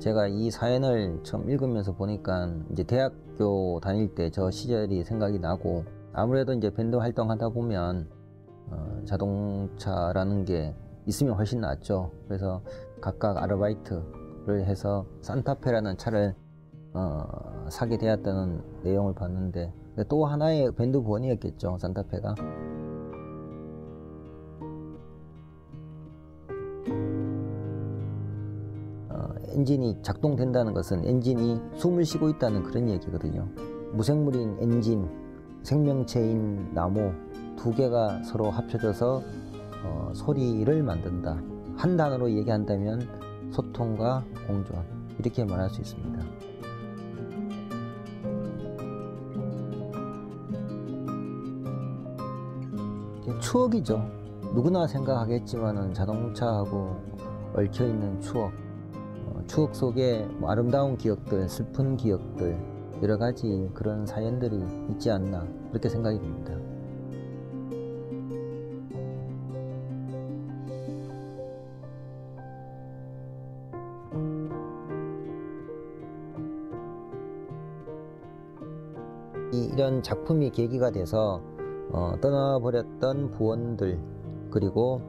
제가 이 사연을 처음 읽으면서 보니까 이제 대학교 다닐 때 저 시절이 생각이 나고 아무래도 이제 밴드 활동하다 보면 어, 자동차라는 게 있으면 훨씬 낫죠. 그래서 각각 아르바이트 를 해서 산타페라는 차를 어, 사게 되었다는 내용을 봤는데 또 하나의 밴드 부원이었겠죠. 산타페가. 어, 엔진이 작동된다는 것은 엔진이 숨을 쉬고 있다는 그런 얘기거든요. 무생물인 엔진, 생명체인 나무 두 개가 서로 합쳐져서 어, 소리를 만든다. 한 단어로 얘기한다면 소통과 공존 이렇게 말할 수 있습니다. 추억이죠. 누구나 생각하겠지만은 자동차하고 얽혀 있는 추억, 어, 추억 속에 뭐 아름다운 기억들, 슬픈 기억들, 여러 가지 그런 사연들이 있지 않나 그렇게 생각이 듭니다. 이런 작품이 계기가 돼서 어, 떠나버렸던 부원들 그리고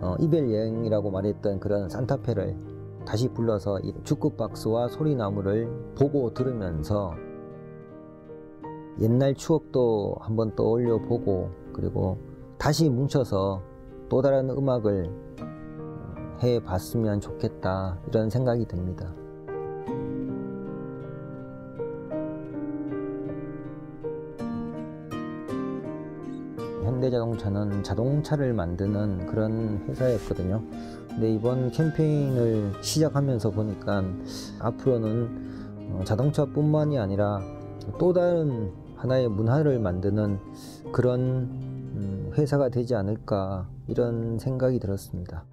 어, 이별 여행이라고 말했던 그런 산타페를 다시 불러서 죽국박스와 소리나무를 보고 들으면서 옛날 추억도 한번 떠올려 보고 그리고 다시 뭉쳐서 또 다른 음악을 해 봤으면 좋겠다 이런 생각이 듭니다. 현대자동차는 자동차를 만드는 그런 회사였거든요. 근데 이번 캠페인을 시작하면서 보니까 앞으로는 어, 자동차뿐만이 아니라 또 다른 하나의 문화를 만드는 그런 음, 회사가 되지 않을까 이런 생각이 들었습니다.